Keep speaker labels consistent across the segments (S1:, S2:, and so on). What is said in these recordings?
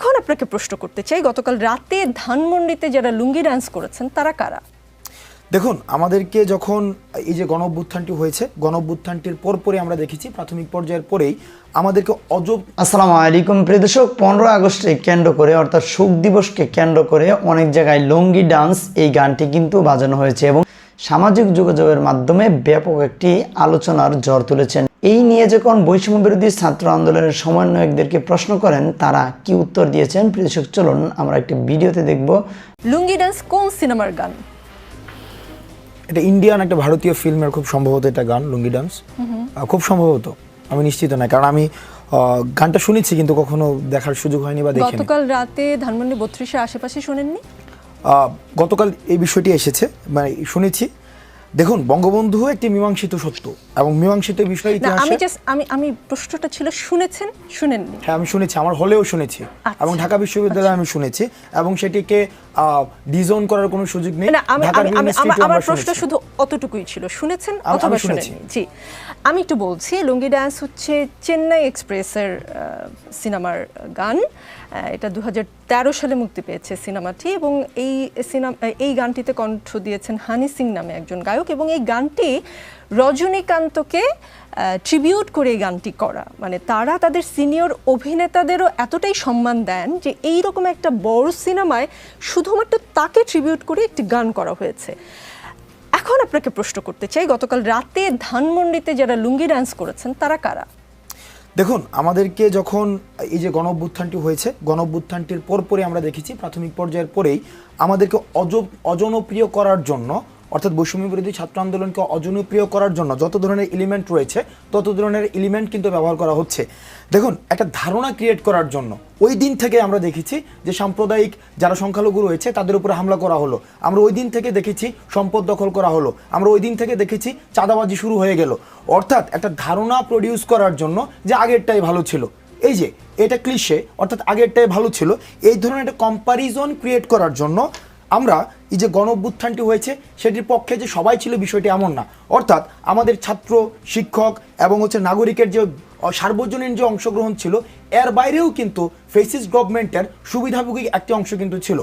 S1: এখন আপনাকে প্রশ্ন করতে চাই গতকাল রাতে ধানমন্ডিতে যারা লুঙ্গি ডান্স করেছেন তারা কারা?
S2: দেখুন আমাদেরকে যখন এই যে গণ অভ্যুত্থানটি হয়েছে গণ অভ্যুত্থানটির পরপরই আমরা দেখেছি প্রাথমিক পর্যায়ের পরেই আমাদেরকে অজব
S3: আসসালামু আলাইকুম প্রিয় দর্শক পনেরো আগস্টে কেন্দ্র করে অর্থাৎ শোক দিবসকে কেন্দ্র করে অনেক জায়গায় লঙ্গি ডান্স এই গানটি কিন্তু বাজানো হয়েছে এবং সামাজিক যোগাযোগের মাধ্যমে ব্যাপক একটি আলোচনার ঝড় তুলেছেন। এই নিয়ে যখন বৈষম্য বিরোধী ছাত্র আন্দোলনের সমন্বয়কদেরকে প্রশ্ন করেন তারা কি উত্তর দিয়েছেন? প্রিয় দর্শক চলুন আমরা একটি ভিডিওতে দেখব।
S1: লুঙ্গি ডান্স কোন সিনেমার গান?
S2: এটা ইন্ডিয়ান একটা ভারতীয় ফিল্মের খুব সম্ভবত এটা গান লুঙ্গি ডান্স। খুব সম্ভবত আমি নিশ্চিত নয়। কারণ আমি আহ, গানটা শুনেছি কিন্তু কখনো দেখার সুযোগ হয়নি বা দেখিনি।
S1: গতকাল রাতে ধানমন্ডি বত্রিশের আশেপাশে শোনেননি?
S2: আহ, গতকাল এই বিষয়টি এসেছে মানে শুনেছি। দেখুন বঙ্গবন্ধু একটি মীমাংসিত সত্য এবং মীমাংসিত বিষয়
S1: আমি আমি আমি প্রশ্নটা ছিল শুনেছেন? শুনেননি।
S2: হ্যাঁ আমি শুনেছি আমার হলেও শুনেছি।
S1: আচ্ছা।
S2: এবং ঢাকা বিশ্ববিদ্যালয়ে আমি শুনেছি এবং সেটিকে ডিজোন করার কোনো সুযোগ নেই।
S1: না আমি আমার- প্রশ্ন শুধু অতটুকুই ছিল। শুনেছেন অথবা। জি। আমি একটু বলছি লুঙ্গি ডান্স হচ্ছে চেন্নাই এক্সপ্রেসের সিনেমার গান। এটা দু তেরো সালে মুক্তি পেয়েছে সিনেমাটি এবং এই সিনেমা এই গানটিতে কণ্ঠ দিয়েছেন হানি সিং নামে একজন গায়ক এবং এই গানটি রজনীকান্তকে ট্রিবিউট করে এই গানটি করা। মানে তারা তাদের সিনিয়র অভিনেতাদেরও এতটাই সম্মান দেন যে এই রকম একটা বড় সিনেমায় শুধুমাত্র তাকে ট্রিবিউট করে একটি গান করা হয়েছে। এখন আপনাকে প্রশ্ন করতে চাই, গতকাল রাতে ধানমন্ডিতে যারা লুঙ্গি ডান্স করেছেন, তারা কারা?
S2: দেখুন, আমাদেরকে যখন এই যে গণ অভ্যুত্থানটি হয়েছে গণ অভ্যুত্থানটির পরপরই আমরা দেখেছি, প্রাথমিক পর্যায়ের পরেই আমাদেরকে অজ, অজনপ্রিয় করার জন্য অর্থাৎ বৈষম্য বিরোধী ছাত্র আন্দোলনকে অজনপ্রিয় করার জন্য যত ধরনের এলিমেন্ট রয়েছে, তত ধরনের এলিমেন্ট কিন্তু ব্যবহার করা হচ্ছে। দেখুন, একটা ধারণা ক্রিয়েট করার জন্য। ওই দিন থেকে আমরা দেখেছি যে সাম্প্রদায়িক যারা সংখ্যালঘু রয়েছে, তাদের উপরে হামলা করা হলো। আমরা ওই দিন থেকে দেখেছি সম্পদ দখল করা হলো। আমরা ওই দিন থেকে দেখেছি চাঁদাবাজি শুরু হয়ে গেল। অর্থাৎ একটা ধারণা প্রডিউস করার জন্য যে আগেরটাই ভালো ছিল। এই যে, এটা ক্লিশে অর্থাৎ আগেরটাই ভালো ছিল। এই ধরনের একটা কম্প্যারিজন ক্রিয়েট করার জন্য আমরা এই যে গণ অভ্যুত্থানটি হয়েছে, সেটির পক্ষে যে সবাই ছিল বিষয়টি এমন না। অর্থাৎ আমাদের ছাত্র, শিক্ষক এবং হচ্ছে নাগরিকের যে সার্বজনীন যে অংশগ্রহণ ছিল, এর বাইরেও কিন্তু ফেসিস গভর্নমেন্টের সুবিধাভোগী একটি অংশ কিন্তু ছিল।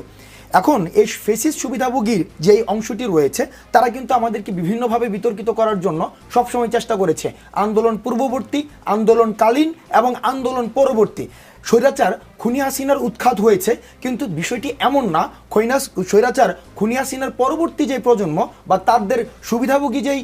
S2: এখন এই ফেসিস সুবিধাভোগীর যে অংশটি রয়েছে, তারা কিন্তু আমাদেরকে বিভিন্নভাবে বিতর্কিত করার জন্য সবসময় চেষ্টা করেছে। আন্দোলন পূর্ববর্তী, আন্দোলনকালীন এবং আন্দোলন পরবর্তী। স্বৈরাচার খুনি হাসিনার উৎখাত হয়েছে, কিন্তু বিষয়টি এমন না, খৈনাস স্বৈরাচার খুনি হাসিনার পরবর্তী যে প্রজন্ম বা তাদের সুবিধাভোগী যেই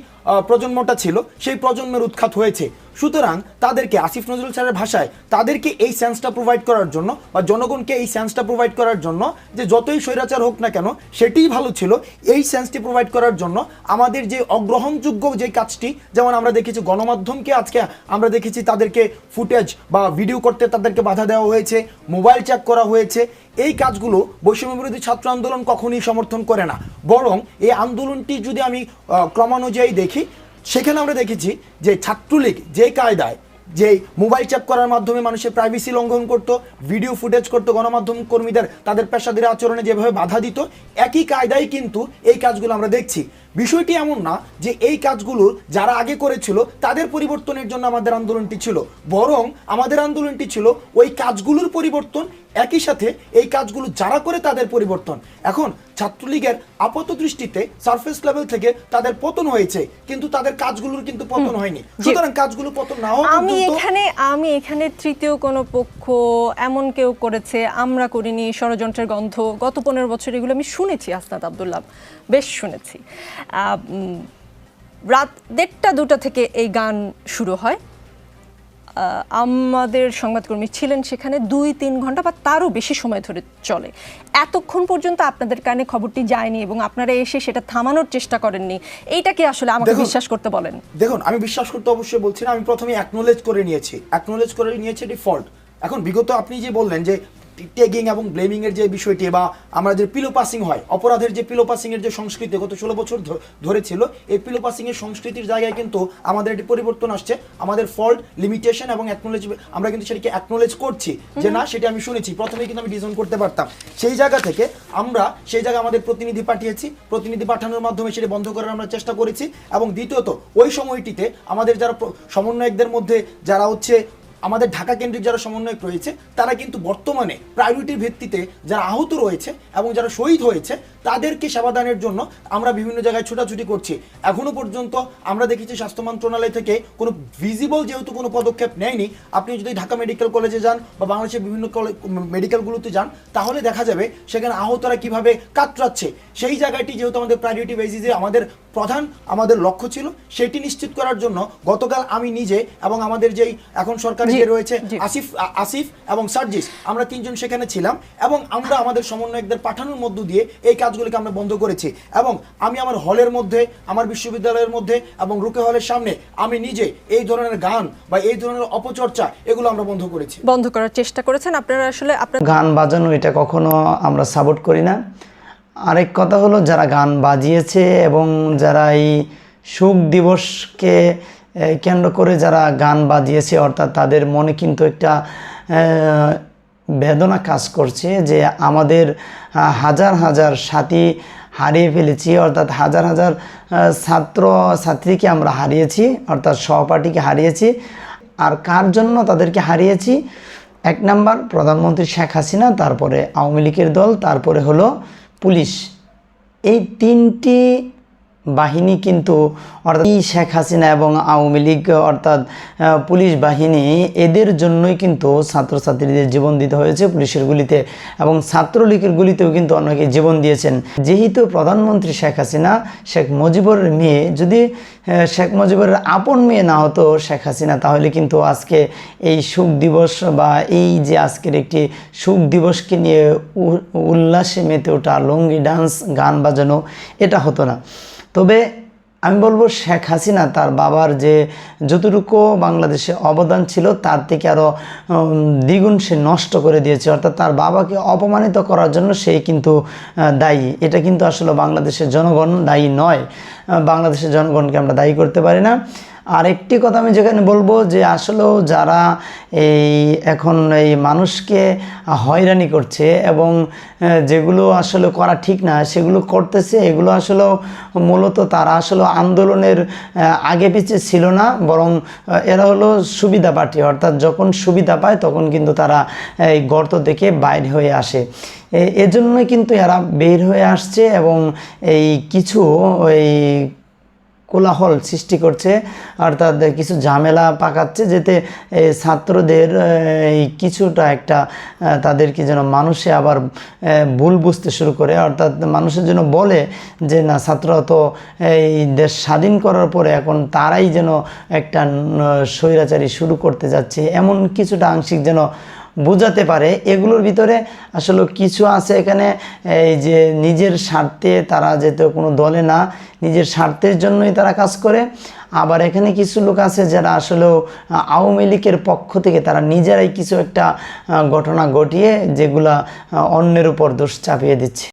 S2: প্রজন্মটা ছিল, সেই প্রজন্মের উৎখাত হয়েছে। সুতরাং তাদেরকে আসিফ নজরুল স্যারের ভাষায় তাদেরকে এই সেন্সটা প্রোভাইড করার জন্য বা জনগণকে এই সেন্সটা প্রোভাইড করার জন্য যে যতই স্বৈরাচার হোক না কেন, সেটিই ভালো ছিল, এই সেন্সটি প্রোভাইড করার জন্য আমাদের যে অগ্রহণযোগ্য যে কাজটি, যেমন আমরা দেখেছি গণমাধ্যমকে আজকে আমরা দেখেছি তাদেরকে ফুটেজ বা ভিডিও করতে তাদেরকে বাধা দেওয়া হয়েছে, মোবাইল চেক করা হয়েছে। এই কাজগুলো বৈষম্য বিরোধী ছাত্র আন্দোলন কখনোই সমর্থন করে না। বরং এই আন্দোলনটি যদি আমি ক্রমানুযায়ী দেখি, সেখানে আমরা দেখেছি যে ছাত্রলীগ যে কায়দায় যে মোবাইল চেক করার মাধ্যমে মানুষের প্রাইভেসি লঙ্ঘন করত ভিডিও ফুটেজ করতো, গণমাধ্যম কর্মীদের, তাদের পেশাদারি আচরণে যেভাবে বাধা দিত, একই কায়দায় কিন্তু এই কাজগুলো আমরা দেখছি। বিষয়টি এমন না যে এই কাজগুলো যারা আগে করেছিল তাদের পরিবর্তনের জন্য আমাদের আন্দোলনটি ছিল। বরং আমাদের আন্দোলনটি ছিল ওই কাজগুলোর পরিবর্তন একই সাথে এই কাজগুলো যারা করে তাদের পরিবর্তন। এখন ছাত্রলীগের আপাত দৃষ্টিতে সারফেস লেভেল থেকে তাদের পতন হয়েছে কিন্তু তাদের কাজগুলোর কিন্তু পতন হয়নি। সুতরাং কাজগুলো পতন না হওয়া
S1: আমি এখানে আমি এখানে তৃতীয় কোনো পক্ষ এমন কেউ করেছে আমরা করিনি ষড়যন্ত্রের গন্ধ গত পনেরো বছর এগুলো আমি শুনেছি আসনাদ আবদুল্লাহ বেশ শুনেছি। রাত দেড়টা দুটা থেকে এই গান শুরু হয়। আমাদের সংবাদকর্মী ছিলেন সেখানে দুই তিন ঘণ্টা বা তারও বেশি সময় ধরে চলে। এতক্ষণ পর্যন্ত আপনাদের কানে খবরটি যায়নি এবং আপনারা এসে সেটা থামানোর চেষ্টা করেননি এইটা কি আসলে আমাকে বিশ্বাস করতে বলেন?
S2: দেখুন আমি বিশ্বাস করতে অবশ্যই বলছি না আমি প্রথমে অ্যাকনোলেজ করে নিয়েছি। অ্যাকনোলেজ করে নিয়েছি এটি ফল্ট এখন বিগত আপনি যে বললেন যে টেগিং এবং ব্লেমিং এর যে বিষয়টি বা আমরা যে পিলো পাসিং হয় অপরাধের যে পিলো পাসিং এর যে সংস্কৃতি গত ষোলো বছর ধরে ছিল এই পিলো পাসিং এর সংস্কৃতির জায়গায় কিন্তু আমাদের একটি পরিবর্তন আসছে। আমাদের ফল্ট লিমিটেশন এবং অ্যাকনোলেজ আমরা কিন্তু সেটাকে অ্যাকনোলেজ করছি যে না সেটা আমি শুনেছি প্রথমে কিন্তু আমি ডিজাইন করতে পারতাম। সেই জায়গা থেকে আমরা সেই জায়গায় আমাদের প্রতিনিধি পাঠিয়েছি প্রতিনিধি পাঠানোর মাধ্যমে সেটা বন্ধ করার আমরা চেষ্টা করেছি এবং দ্বিতীয়ত ওই সময়টিতে আমাদের যারা সমন্বয়কদের মধ্যে যারা হচ্ছে আমাদের ঢাকা কেন্দ্রিক যারা সমন্বয়ক রয়েছে, তারা কিন্তু বর্তমানে প্রায়োরিটির ভিত্তিতে যারা আহত রয়েছে এবং যারা শহীদ হয়েছে, তাদেরকে সেবাদানের জন্য আমরা বিভিন্ন জায়গায় ছোটাছুটি করছি। এখনও পর্যন্ত আমরা দেখেছি স্বাস্থ্য মন্ত্রণালয় থেকে কোনো ভিজিবল যেহেতু কোনো পদক্ষেপ নেয়নি, আপনি যদি ঢাকা মেডিকেল কলেজে যান বা বাংলাদেশের বিভিন্ন কলে- মেডিকেলগুলোতে যান, তাহলে দেখা যাবে সেখানে আহতরা কীভাবে কাতরাচ্ছে। সেই জায়গাটি যেহেতু আমাদের প্রায়োরিটি বেসিসে আমাদের প্রধান, আমাদের লক্ষ্য ছিল, সেটি নিশ্চিত করার জন্য গতকাল আমি নিজে এবং আমাদের যেই এখন সরকারে
S1: জি,
S2: রয়েছে আসিফ আসিফ এবং সার্জিস। আমরা তিনজন সেখানে ছিলাম এবং আমরা আমাদের সমন্বয়কদের পাঠানোর মধ্য দিয়ে এই কাজগুলিকে আমরা বন্ধ করেছি এবং আমি আমার হলের মধ্যে আমার বিশ্ববিদ্যালয়ের মধ্যে এবং রুকে হলের সামনে আমি নিজে এই ধরনের গান বা এই ধরনের অপচর্চা এগুলো আমরা বন্ধ করেছি।
S1: বন্ধ করার চেষ্টা করেছেন। আপনারা আসলে আপনার
S3: গান বাজানো এটা কখনো আমরা সাপোর্ট করি না। আরেক কথা হলো যারা গান বাজিয়েছে এবং যারা এই শোক দিবসকে কেন্দ্র করে যারা গান বাজিয়েছে, অর্থাৎ তাদের মনে কিন্তু একটা বেদনা কাজ করছে যে আমাদের হাজার হাজার সাথী হারিয়ে ফেলেছি, অর্থাৎ হাজার হাজার ছাত্র ছাত্রীকে আমরা হারিয়েছি, অর্থাৎ সহপাঠীকে হারিয়েছি। আর কার জন্য তাদেরকে হারিয়েছি? এক নাম্বার প্রধানমন্ত্রী শেখ হাসিনা, তারপরে আওয়ামী লীগের দল, তারপরে হলো পুলিশ। এই তিনটি বাহিনী কিন্তু অর্থাৎ শেখ হাসিনা এবং আওয়ামী লীগ, অর্থাৎ পুলিশ বাহিনী এদের জন্যই কিন্তু ছাত্রছাত্রীদের জীবন দিতে হয়েছে পুলিশের গুলিতে এবং ছাত্রলীগের গুলিতেও কিন্তু অনেকে জীবন দিয়েছেন। যেহেতু প্রধানমন্ত্রী শেখ হাসিনা, শেখ মুজিবুরের মেয়ে, যদি শেখ মুজিবুরের আপন মেয়ে না হতো শেখ হাসিনা, তাহলে কিন্তু আজকে এই শোক দিবস বা এই যে আজকের একটি শোক দিবসকে নিয়ে উল্লাসে মেতে ওঠা লঙ্গি, ডান্স, গান বাজানো, এটা হতো না। তবে আমি বলব শেখ হাসিনা, তার বাবার যে যতটুকু বাংলাদেশে অবদান ছিল, তার থেকে আরও দ্বিগুণ সে নষ্ট করে দিয়েছে। অর্থাৎ তার বাবাকে অপমানিত করার জন্য সে কিন্তু দায়ী। এটা কিন্তু আসলে বাংলাদেশের জনগণ দায়ী নয়। বাংলাদেশের জনগণকে আমরা দায়ী করতে পারি না। আর একটি কথা আমি যেখানে বলব যে আসলেও যারা এই এখন এই মানুষকে হয়রানি করছে এবং যেগুলো আসলে করা ঠিক না, সেগুলো করতেছে, এগুলো আসলে মূলত তারা আসলে আন্দোলনের আগে পিছিয়ে ছিল না, বরং এরা হলো সুবিধা পার্টি অর্থাৎ যখন সুবিধা পায় তখন কিন্তু তারা এই গর্ত থেকে বাইরে হয়ে আসে। এ- এজন্যই কিন্তু এরা বের হয়ে আসছে এবং এই কিছু ওই কোলাহল সৃষ্টি করছে অর্থাৎ কিছু ঝামেলা পাকাচ্ছে যাতে ছাত্রদের কিছুটা একটা তাদেরকে যেন মানুষে আবার ভুল বুঝতে শুরু করে। অর্থাৎ মানুষের জন্য বলে যে, না ছাত্র তো এই দেশ স্বাধীন করার পরে এখন তারাই যেন একটা স্বৈরাচারী শুরু করতে যাচ্ছে। এমন কিছুটা আংশিক যেন বোঝাতে পারে। এগুলোর ভিতরে আসলে কিছু আছে এখানে, এই যে নিজের স্বার্থে তারা যেহেতু কোনো দলে না, নিজের স্বার্থের জন্যই তারা কাজ করে। আবার এখানে কিছু লোক আছে যারা আসলেও আওয়ামী লীগের পক্ষ থেকে তারা নিজেরাই কিছু একটা ঘটনা ঘটিয়ে যেগুলা অন্যের উপর দোষ চাপিয়ে দিচ্ছে।